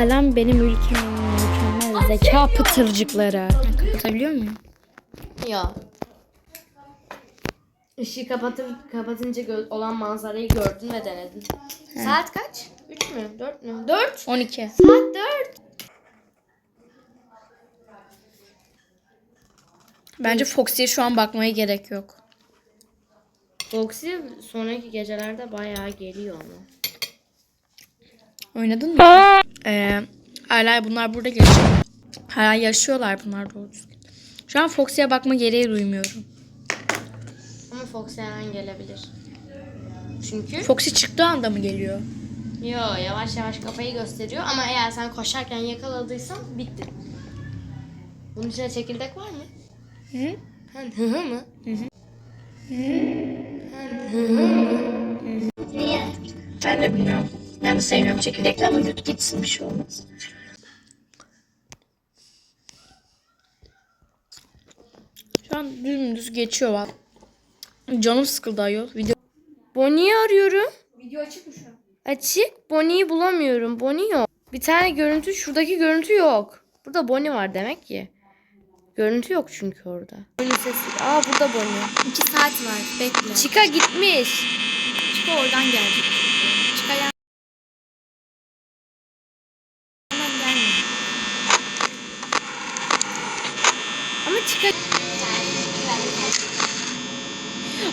Selam benim ülkemin mükemmel zeka pıtırcıkları. Kapatabiliyor muyum? Ya. Işığı kapatır, kapatınca gö- olan manzarayı gördün ve denedin. Saat kaç? 3 mü? 4 mü? 4. 12. Saat 4. Bence Foxy'ye şu an bakmaya gerek yok. Foxy sonraki gecelerde bayağı geliyor ama. Oynadın mı? Ee, hala bunlar burada geçiyor. Hala yaşıyorlar bunlar doğru düzgün. Şu an Foxy'ye bakma gereği duymuyorum. Ama Foxy her an gelebilir. Çünkü Foxy çıktığı anda mı geliyor? yo yavaş yavaş kafayı gösteriyor ama eğer sen koşarken yakaladıysan bitti. Bunun içine çekirdek var mı? Hı? Hı hı mı? Niye? Ben de bilmiyorum. Ben de sevmiyorum çekirdekli ama yut gitsin bir şey olmaz. Şu an dümdüz geçiyor bak. Canım sıkıldı ayol. Video Bonnie'yi arıyorum. Video açık mı şu an? Açık. Bonnie'yi bulamıyorum. Bonnie yok. Bir tane görüntü, şuradaki görüntü yok. Burada Bonnie var demek ki. Görüntü yok çünkü orada. Bonnie sesi. Aa burada Bonnie. 2 saat var. Bekle. Chica gitmiş. Çık oradan gelecek. Ama Chica...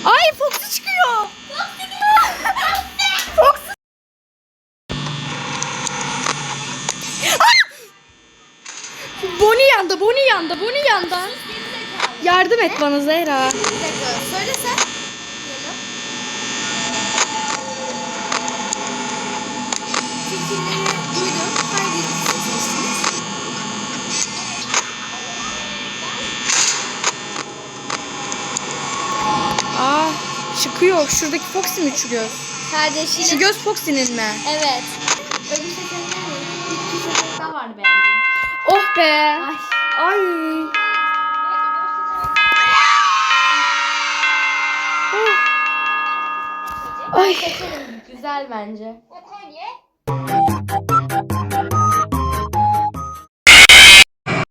Ay Foxy çıkıyor. Bonnie yanda, Bonnie yanda, Bonnie yanda. Yardım et bana Zehra. Söyle sen. Fikirleri duydum. Çıkıyor. Şuradaki Foxy mi şu göz? Kardeşine. Şu göz Foxy'nin mi? Evet. Öbür seçenekler mi? İki seçenek daha vardı beğendiğim. Oh be. Ay. Ay. Oh. Ay. Güzel bence.